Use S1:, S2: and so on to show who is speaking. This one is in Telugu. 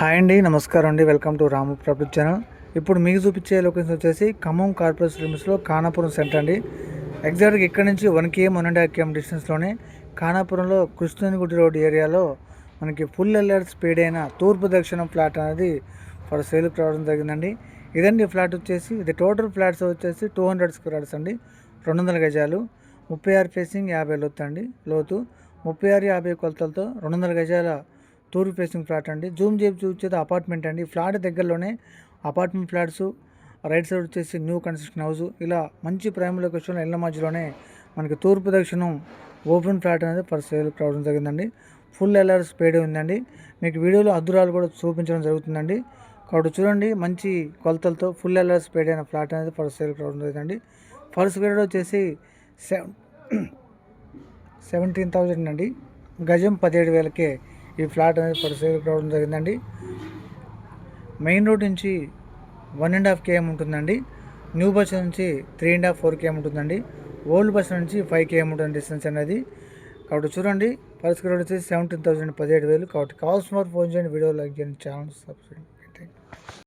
S1: హాయ్ అండి నమస్కారం అండి. Welcome to Ramu property channel ఇప్పుడు మీకు చూపించే లొకేషన్ వచ్చేసి ఖమ్మం కార్పొరేషన్ లిమిట్స్లో ఖానాపురం సెంటర్ అండి. ఎగ్జాక్ట్గా ఇక్కడ నుంచి one km one and half km డిస్టెన్స్లోనే ఖానాపురంలో కృష్ణన్గుడి రోడ్ ఏరియాలో మనకి ఫుల్ ఎల్ఆర్ స్పీడ్ అయిన తూర్పు దక్షిణం ఫ్లాట్ అనేది ఫర్ సేల్కి రావడం జరిగిందండి. ఇదండి ఫ్లాట్ వచ్చేసి ఇది టోటల్ ఫ్లాట్స్ వచ్చేసి టూ హండ్రెడ్ స్క్వేర్ యార్డ్స్ అండి. రెండు వందల గజాలు ముప్పై ఆరు ఫేసింగ్ యాభై లోతు అండి. లోతు ముప్పై ఆరు యాభై కొలతలతో రెండు వందల గజాల తూర్పు ఫేసింగ్ ఫ్లాట్ అండి. జూమ్ చేసి చూసేది అపార్ట్మెంట్ అండి. ఫ్లాట్ దగ్గరలోనే అపార్ట్మెంట్ ఫ్లాట్స్ రైట్ సైడ్ వచ్చేసి న్యూ కన్స్ట్రక్షన్ హౌస్. ఇలా మంచి ప్రైమ్ లొకేషన్లో ఇళ్ళ మధ్యలోనే మనకి తూర్పు దక్షిణం ఓపెన్ ఫ్లాట్ అనేది ఫర్ సేల్ రావడం జరిగిందండి. ఫుల్ ఎల్ఆర్ పేడే ఉందండి. మీకు వీడియోలో అద్దురాలు కూడా చూపించడం జరుగుతుందండి. కాబట్టి చూడండి మంచి కొలతలతో ఫుల్ ఎల్ఆర్ పేడ్ అయిన ఫ్లాట్ అనేది పర్ సేల్ రావడం జరిగిందండి. ఫర్ స్క్వేర్ వచ్చేసి సెవెన్ సెవెంటీన్ థౌజండ్ అండి. గజం పదిహేడు వేలకే ఈ ఫ్లాట్ అనేది పరిశీలికి రావడం జరిగిందండి. మెయిన్ రోడ్ నుంచి వన్ అండ్ హాఫ్ కేఎం ఉంటుందండి. న్యూ బస్ నుంచి three and half four KM ఉంటుందండి. ఓల్డ్ బస్ నుంచి ఫైవ్ కేఎం ఉంటుంది డిస్టెన్స్ అనేది. కాబట్టి చూడండి పరిస్థితి వచ్చేసి సెవెంటీన్ థౌసండ్ పదిహేడు వేలు. కాబట్టి కావాల్సిన వారు ఫోన్ చేయండి వీడియో లైక్ చేయండి ఛానల్ సబ్స్క్రైబ్